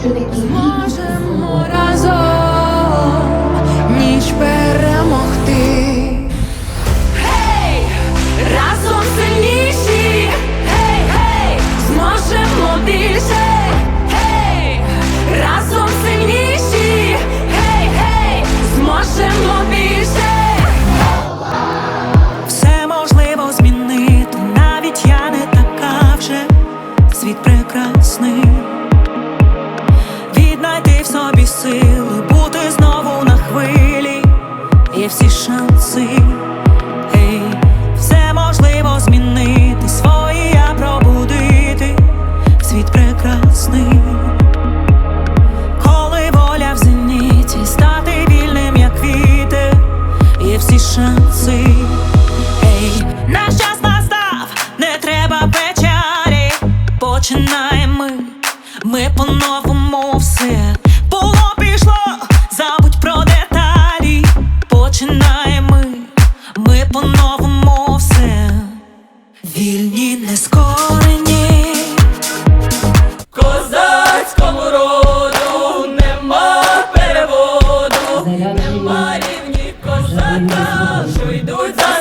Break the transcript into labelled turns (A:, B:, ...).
A: що такі гідні
B: сили, бути знову на хвилі, є всі шанси. Все можливо змінити, свої я пробудити, світ прекрасний. Коли воля в зеніті, стати вільним, як вітер, є всі шанси. Ей, наш настав, не треба печалі. Починаємо ми, ми по-новому все починаємо, ми ми по-новому все. Вільні, не скорені, Козацькому роду нема переводу, нема рівні козака, що йдуть за.